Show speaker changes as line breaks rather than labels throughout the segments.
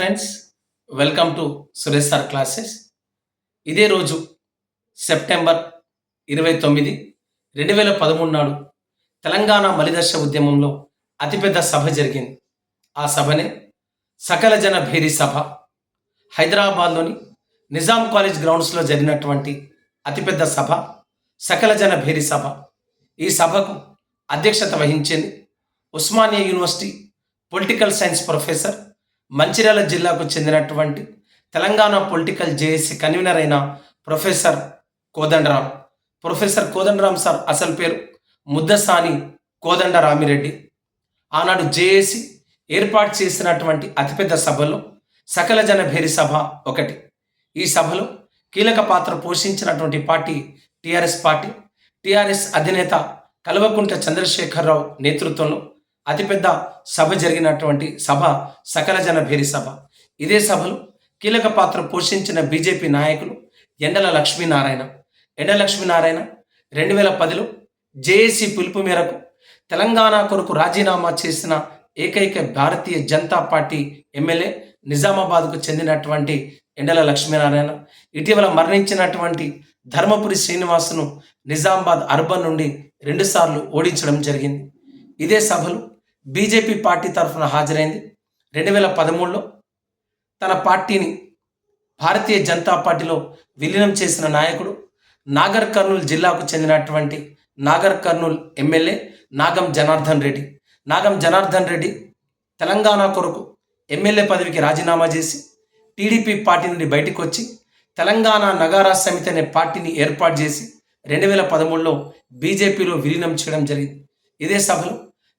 Friends welcome to Suresh sir classes ఇదే రోజు September ఇరవై తొమ్మిది రెండు వేల పదమూడు నాడు తెలంగాణ మలిదర్శ ఉద్యమంలో అతిపెద్ద సభ జరిగింది. ఆ సభనే సకల జన భేరీ సభ హైదరాబాద్లోని నిజాం కాలేజ్ గ్రౌండ్స్లో జరిగినటువంటి అతిపెద్ద సభ సకల జన భేరీ సభ. ఈ సభకు అధ్యక్షత వహించింది Osmania university political science professor Mancherial జిల్లాకు చెందినటువంటి తెలంగాణ పొలిటికల్ జేఏసీ కన్వీనర్ అయిన professor Kodandaram professor Kodandaram sir అసలు పేరు ముద్దసాని కోదండ రామిరెడ్డి ఆనాడు జేఏసీ ఏర్పాటు చేసినటువంటి అతిపెద్ద సభలో సకల జన భేరి సభ ఒకటి. ఈ సభలో కీలక పాత్ర పోషించినటువంటి పార్టీ టిఆర్ఎస్ పార్టీ టిఆర్ఎస్ అధినేత కల్వకుంట్ల చంద్రశేఖరరావు నేతృత్వంలో అతిపెద్ద సభ జరిగినటువంటి సభ సకల జన భేరి సభ. ఇదే సభలో కీలక పాత్ర పోషించిన బీజేపీ నాయకులు ఎండల లక్ష్మీనారాయణ. ఎండల లక్ష్మీనారాయణ రెండు వేల పదిలో జేఏసీ పిలుపు మేరకు తెలంగాణ కొరకు రాజీనామా చేసిన ఏకైక భారతీయ జనతా పార్టీ ఎమ్మెల్యే నిజామాబాద్కు చెందినటువంటి ఎండల లక్ష్మీనారాయణ ఇటీవల మరణించినటువంటి ధర్మపురి శ్రీనివాసును నిజామాబాద్ అర్బన్ నుండి రెండుసార్లు ఓడించడం జరిగింది. ఇదే సభలో బీజేపీ పార్టీ తరఫున హాజరైంది. రెండు వేల పదమూడులో తన పార్టీని భారతీయ జనతా పార్టీలో విలీనం చేసిన నాయకుడు నాగర్ కర్నూలు జిల్లాకు చెందినటువంటి నాగర్ కర్నూలు ఎమ్మెల్యే నాగం జనార్దన్ రెడ్డి. నాగం జనార్దన్ రెడ్డి తెలంగాణ కొరకు ఎమ్మెల్యే పదవికి రాజీనామా చేసి టీడీపీ పార్టీ నుండి బయటకు వచ్చి తెలంగాణ నగారా సమితి అనే పార్టీని ఏర్పాటు చేసి రెండు వేల పదమూడులో బీజేపీలో విలీనం చేయడం జరిగింది. ఇదే సభలో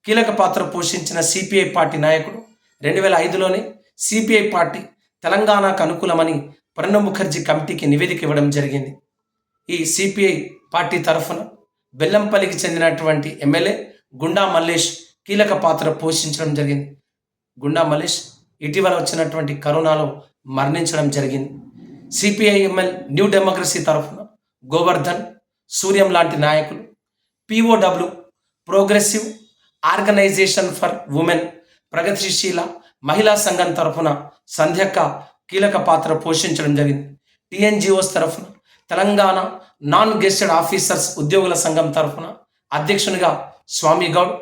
కీలక పాత్ర పోషించిన సిపిఐ పార్టీ నాయకుడు రెండు వేల ఐదులోనే సిపిఐ పార్టీ తెలంగాణకు అనుకూలమని ప్రణబ్ ముఖర్జీ కమిటీకి నివేదిక ఇవ్వడం జరిగింది. ఈ సిపిఐ పార్టీ తరఫున బెల్లంపల్లికి చెందినటువంటి ఎమ్మెల్యే గుండా మల్లేష్ కీలక పాత్ర పోషించడం జరిగింది. గుండా మల్లేష్ ఇటీవల వచ్చినటువంటి కరోనాలో మరణించడం జరిగింది. సిపిఐ ఎంఎల్ న్యూ డెమోక్రసీ తరఫున గోవర్ధన్ సూర్యం లాంటి నాయకులు POW progressive organisation for women Pragatishila Mahila Sangham తరఫున సంధ్యక్క కీలక పాత్ర పోషించడం జరిగింది. టీఎన్జిఓస్ తరఫున తెలంగాణ నాన్ గెస్టెడ్ ఆఫీసర్స్ ఉద్యోగుల సంఘం తరఫున అధ్యక్షునిగా స్వామి గౌడ్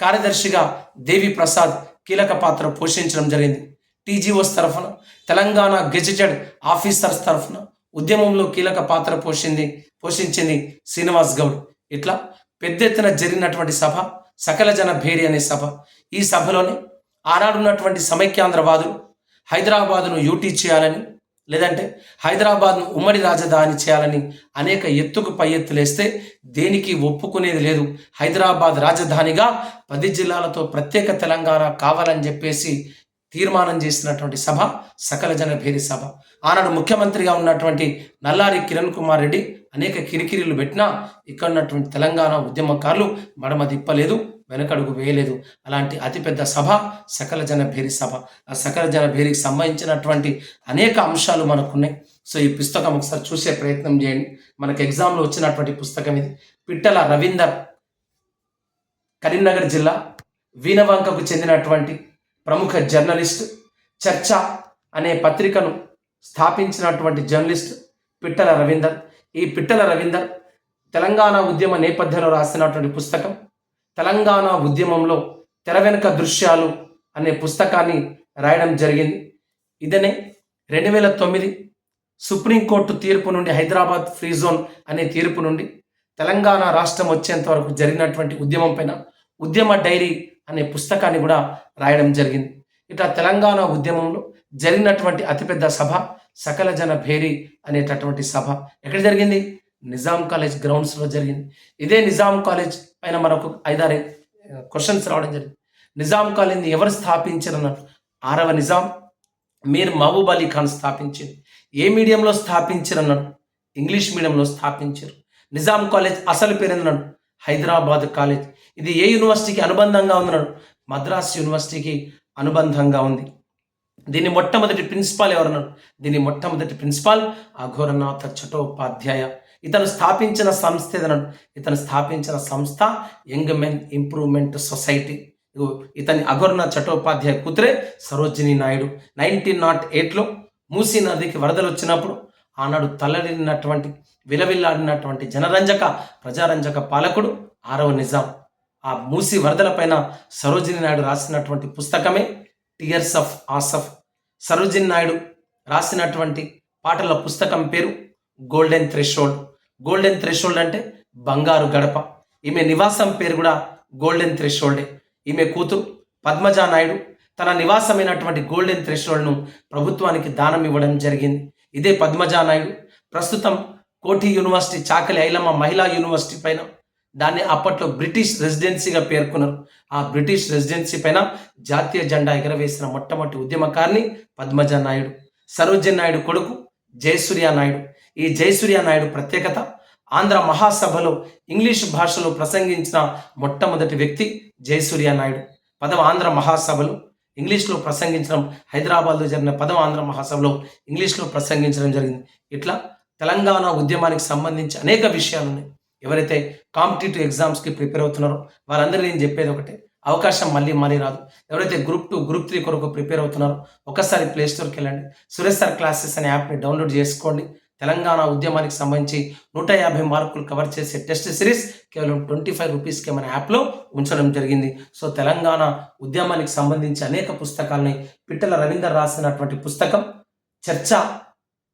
కార్యదర్శిగా దేవి ప్రసాద్ కీలక పాత్ర పోషించడం జరిగింది. టీజీఓస్ తరఫున తెలంగాణ గెజిటెడ్ ఆఫీసర్స్ తరఫున ఉద్యమంలో కీలక పాత్ర పోషింది పోషించింది శ్రీనివాస్ గౌడ్. ఇట్లా పెద్ద ఎత్తున జరిగినటువంటి సభ సకల జన భేరి అనే సభ. ఈ సభలోనే ఆనాడున్నటువంటి సమైక్యాంధ్రవాదులు హైదరాబాదును యూటీ చేయాలని లేదంటే హైదరాబాద్ను ఉమ్మడి రాజధాని చేయాలని అనేక ఎత్తుకు పై ఎత్తులేస్తే దేనికి ఒప్పుకునేది లేదు. హైదరాబాద్ రాజధానిగా పది జిల్లాలతో ప్రత్యేక తెలంగాణ కావాలని చెప్పేసి తీర్మానం చేసినటువంటి సభ సకల జన భేరి సభ. ఆనాడు ముఖ్యమంత్రిగా ఉన్నటువంటి నల్లారి కిరణ్ కుమార్ రెడ్డి అనేక కిరికిరీలు పెట్టినా ఇక్కడ ఉన్నటువంటి తెలంగాణ ఉద్యమకారులు మడమ తిప్పలేదు వెనకడుగు వేయలేదు. అలాంటి అతిపెద్ద సభ సకల జన భేరి సభ. ఆ సకల జన భేరికి సంబంధించినటువంటి అనేక అంశాలు మనకున్నాయి. సో ఈ పుస్తకం ఒకసారి చూసే ప్రయత్నం చేయండి. మనకు ఎగ్జామ్లో వచ్చినటువంటి పుస్తకం ఇది. పిట్టల రవీందర్ కరీంనగర్ జిల్లా వీణవంకకు చెందినటువంటి ప్రముఖ జర్నలిస్ట్ చర్చ అనే పత్రికను స్థాపించినటువంటి జర్నలిస్ట్ పిట్టల రవీందర్. ఈ పిట్టల రవీందర్ తెలంగాణ ఉద్యమ నేపథ్యంలో రాసినటువంటి పుస్తకం. తెలంగాణ ఉద్యమంలో తెర వెనుక దృశ్యాలు అనే పుస్తకాన్ని రాయడం జరిగింది. ఇదనే రెండు వేల తొమ్మిది సుప్రీంకోర్టు తీర్పు నుండి హైదరాబాద్ ఫ్రీ జోన్ అనే తీర్పు నుండి తెలంగాణ రాష్ట్రం వచ్చేంత వరకు జరిగినటువంటి ఉద్యమం పైన ఉద్యమ డైరీ అనే పుస్తకాన్ని కూడా రాయడం జరిగింది. ఇట్లా తెలంగాణ ఉద్యమంలో జరిగినటువంటి అతిపెద్ద సభ సకల జన భేరి అనేటటువంటి సభ. ఎక్కడ జరిగింది? నిజాం కాలేజ్ గ్రౌండ్స్లో జరిగింది. ఇదే నిజాం కాలేజ్ పైన మనకు ఐదారు క్వశ్చన్స్ రావడం జరిగింది. నిజాం కాలేజ్ని ఎవరు స్థాపించారన్నారు ఆరవ నిజాం? మీర్ మహబూబ్ అలీ ఖాన్ స్థాపించారు. ఏ మీడియంలో స్థాపించారన్నాడు ఇంగ్లీష్ మీడియంలో స్థాపించారు. నిజాం కాలేజ్ అసలు పేరున్నాడు హైదరాబాద్ కాలేజ్. ఇది ఏ యూనివర్సిటీకి అనుబంధంగా ఉందన్నాడు మద్రాస్ యూనివర్సిటీకి అనుబంధంగా ఉంది. దీని మొట్టమొదటి ప్రిన్సిపాల్ ఎవరన్నాడు దీని మొట్టమొదటి ప్రిన్సిపాల్ అఘోరనాథ చటోపాధ్యాయ. ఇతను స్థాపించిన సంస్థ ఏదన్నాడు? ఇతను స్థాపించిన సంస్థ యంగ్ మెన్ ఇంప్రూవ్మెంట్ సొసైటీ. ఇతని అఘోరనాథ్ చట్టోపాధ్యాయ కూతురే సరోజిని నాయుడు. నైన్టీన్ నాట్ ఎయిట్లో మూసీ నదికి వరదలు వచ్చినప్పుడు ఆనాడు తలడినటువంటి విలవిల్లాడినటువంటి జనరంజక ప్రజారంజక పాలకుడు ఆరవ నిజాం. ఆ మూసి వరదలపైన సరోజిని నాయుడు రాసినటువంటి పుస్తకమే టియర్స్ ఆఫ్ ఆసఫ్ సరోజిన్ నాయుడు రాసినటువంటి పాటల పుస్తకం పేరు గోల్డెన్ థ్రెషోల్డ్ గోల్డెన్ థ్రెషోల్డ్ అంటే బంగారు గడప. ఈమె నివాసం పేరు కూడా గోల్డెన్ థ్రెషోల్డే ఈమె కూతురు పద్మజా నాయుడు తన నివాసమైనటువంటి గోల్డెన్ థ్రెషోల్డ్ను ప్రభుత్వానికి దానం ఇవ్వడం జరిగింది. ఇదే పద్మజా నాయుడు. ప్రస్తుతం కోఠి యూనివర్సిటీ చాకలి ఐలమ్మ మహిళా యూనివర్సిటీ పైన దాన్ని అప్పట్లో బ్రిటిష్ రెసిడెన్సీగా పేర్కొన్నారు. ఆ బ్రిటిష్ రెసిడెన్సీ పైన జాతీయ జెండా ఎగరవేసిన మొట్టమొదటి ఉద్యమకారిని పద్మజ నాయుడు సరోజన్ నాయుడు కొడుకు జయసూర్య నాయుడు. ఈ జయసూర్య నాయుడు ప్రత్యేకత ఆంధ్ర మహాసభలో ఇంగ్లీష్ భాషలో ప్రసంగించిన మొట్టమొదటి వ్యక్తి జయసూర్య నాయుడు. పదవ ఆంధ్ర మహాసభలో ఇంగ్లీష్లో ప్రసంగించడం హైదరాబాద్లో జరిగిన పదవ ఆంధ్ర మహాసభలో ఇంగ్లీష్లో ప్రసంగించడం జరిగింది. ఇట్లా తెలంగాణ ఉద్యమానికి సంబంధించి అనేక విషయాలు ఉన్నాయి ఎవరైతే కాంపిటేటివ్ ఎగ్జామ్స్కి ప్రిపేర్ అవుతున్నారో వారందరూ నేను చెప్పేది ఒకటే. అవకాశం మళ్ళీ మళ్ళీ రాదు. ఎవరైతే గ్రూప్ టూ గ్రూప్ త్రీ కొరకు ప్రిపేర్ అవుతున్నారో ఒకసారి ప్లే స్టోర్కి వెళ్ళండి. సురేష్ సార్ క్లాసెస్ అనే యాప్ని డౌన్లోడ్ చేసుకోండి. తెలంగాణ ఉద్యమానికి సంబంధించి నూట యాభై మార్కులు కవర్ చేసే టెస్ట్ సిరీస్ కేవలం ట్వంటీ ఫైవ్ రూపీస్కే మన యాప్లో ఉంచడం జరిగింది. సో తెలంగాణ ఉద్యమానికి సంబంధించి అనేక పుస్తకాలని పిట్టల రవీందర్ రాసినటువంటి పుస్తకం చర్చ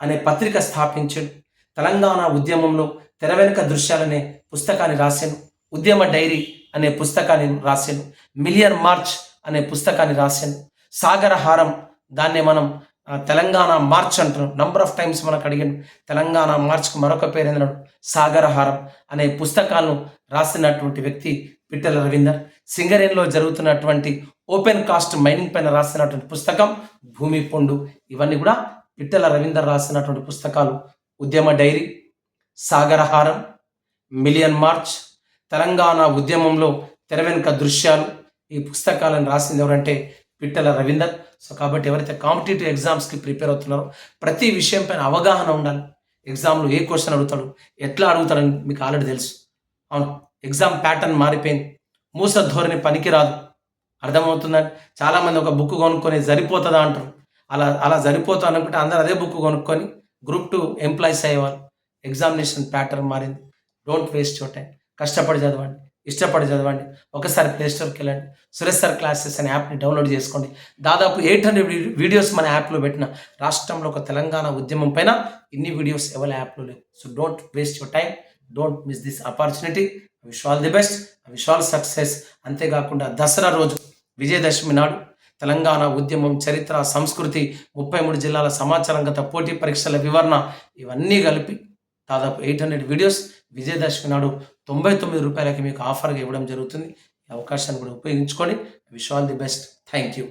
అనే పత్రిక స్థాపించాడు. తెలంగాణ ఉద్యమంలో తెర వెనుక దృశ్యాలనే పుస్తకాన్ని రాశాను. ఉద్యమ డైరీ అనే పుస్తకాన్ని రాశాను. మిలియన్ మార్చ్ అనే పుస్తకాన్ని రాశాను. సాగరహారం దాన్నే మనం తెలంగాణ మార్చ్ అంటున్నాం నంబర్ ఆఫ్ టైమ్స్ మనకు అడిగాను. తెలంగాణ మార్చ్కు మరొక పేరు ఏంటన్నాడు సాగరహారం అనే పుస్తకాలను రాసినటువంటి వ్యక్తి పిట్టల రవీందర్. సింగరేణిలో జరుగుతున్నటువంటి ఓపెన్ కాస్ట్ మైనింగ్ పైన రాసినటువంటి పుస్తకం భూమి పొండు. ఇవన్నీ కూడా పిట్టల రవీందర్ రాసినటువంటి పుస్తకాలు. ఉద్యమ diary Sagaraharam million march Telangana ఉద్యమంలో తెరవెనుక దృశ్యాలు. ఈ పుస్తకాలను రాసింది ఎవరంటే పిట్టల రవీందర్. సో కాబట్టి ఎవరైతే కాంపిటేటివ్ ఎగ్జామ్స్కి ప్రిపేర్ అవుతున్నారో ప్రతి విషయం పైన అవగాహన ఉండాలి. ఎగ్జామ్లో ఏ క్వశ్చన్ అడుగుతాడు ఎట్లా అడుగుతాడని మీకు ఆల్రెడీ తెలుసు. అవును ఎగ్జామ్ ప్యాటర్న్ మారిపోయింది. మూస ధోరణి పనికిరాదు. అర్థమవుతుందని చాలామంది ఒక బుక్ కొనుక్కొని సరిపోతుందా అంటారు. అలా అలా సరిపోతా అనుకుంటే అందరు అదే బుక్ కొనుక్కొని గ్రూప్ టూ ఎంప్లాయీస్ అయ్యేవాళ్ళు. ఎగ్జామినేషన్ ప్యాటర్న్ మారింది. డోంట్ వేస్ట్ యువర్ టైం కష్టపడి చదవండి. ఇష్టపడి చదవండి. ఒకసారి ప్లే స్టోర్కి వెళ్ళండి. సురేష్ సార్ క్లాసెస్ అనే యాప్ని డౌన్లోడ్ చేసుకోండి. దాదాపు ఎయిట్ హండ్రెడ్ వీడియోస్ మన యాప్లో పెట్టిన రాష్ట్రంలో ఒక తెలంగాణ ఉద్యమం పైన ఇన్ని వీడియోస్ ఎవరి యాప్లో లేవు. So don't waste your time don't miss this opportunity wish all the best wish all success అంతేకాకుండా దసరా రోజు విజయదశమి నాడు తెలంగాణ ఉద్యమం చరిత్ర సంస్కృతి ముప్పై మూడు జిల్లాల సమాచారం గత పోటీ పరీక్షల వివరణ ఇవన్నీ కలిపి దాదాపు ఎయిట్ హండ్రెడ్ వీడియోస్ విజయదశమి నాడు తొంభై తొమ్మిది రూపాయలకి మీకు ఆఫర్గా ఇవ్వడం జరుగుతుంది. ఈ అవకాశాన్ని కూడా ఉపయోగించుకొని wish all the best thank you